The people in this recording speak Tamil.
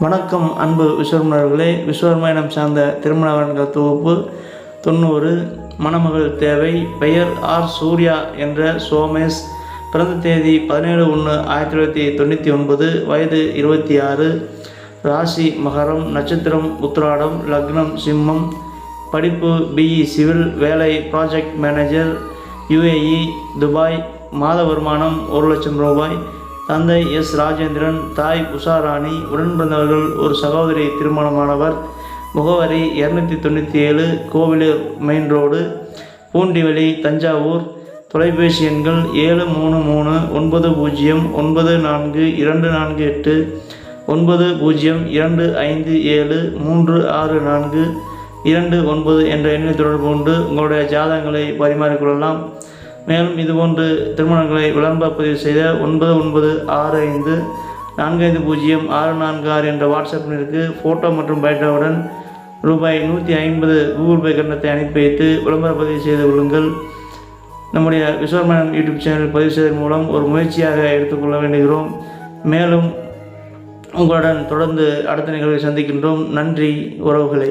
வணக்கம் அன்பு விஸ்வர்மர்களே விஸ்வர்மயனம் சார்ந்த திருமணவன்கள் தொகுப்பு தொண்ணூறு மணமகள் தேவை. பெயர் ஆர் சூர்யா என்ற சோமேஷ். பிறந்த தேதி பதினேழு ஒன்று ஆயிரத்தி தொள்ளாயிரத்தி தொண்ணூற்றி ஒன்பது. வயது இருபத்தி ஆறு. ராசி மகரம் நட்சத்திரம் உத்திராடம் லக்னம் சிம்மம். படிப்பு பிஇ சிவில் வேலை ப்ராஜெக்ட் மேனேஜர் யுஏஇ துபாய். மாத வருமானம் ஒரு லட்சம் ரூபாய். தந்தை எஸ் ராஜேந்திரன் தாய் உஷாராணி உடன் பிறந்தவர்கள் ஒரு சகோதரி திருமணமானவர். முகவரி இரநூத்தி தொண்ணூற்றி ஏழு கோவிலூர் மெயின் ரோடு பூண்டிவெளி தஞ்சாவூர். தொலைபேசி எண்கள் ஏழு மூணு மூணு ஒன்பது பூஜ்ஜியம் ஒன்பது நான்கு இரண்டு நான்கு எட்டு ஒன்பது பூஜ்ஜியம் இரண்டு ஐந்து ஏழு மூன்று ஆறு நான்கு இரண்டு ஒன்பது என்ற எண்ணை தொடர்பு கொண்டு உங்களுடைய ஜாதகங்களை பரிமாறிக்கொள்ளலாம். மேலும் இதுபோன்று திருமணங்களை விளம்பர பதிவு செய்த ஒன்பது ஒன்பது ஆறு ஐந்து நான்கு ஐந்து பூஜ்ஜியம் ஆறு நான்கு ஆறு என்ற வாட்ஸ்அப் எண்ணிற்கு ஃபோட்டோ மற்றும் பயோட்டாவுடன் ரூபாய் நூற்றி ஐம்பது கூகுள் பே கட்டணத்தை அனுப்பி வைத்து விளம்பர பதிவு செய்து கொள்ளுங்கள். நம்முடைய விஸ்வர்மன் யூடியூப் சேனல் பதிவு செய்வதன் மூலம் ஒரு முயற்சியாக எடுத்துக்கொள்ள வேண்டுகிறோம். மேலும் உங்களுடன் தொடர்ந்து அடுத்த நிகழ்வை சந்திக்கின்றோம். நன்றி உறவுகளை.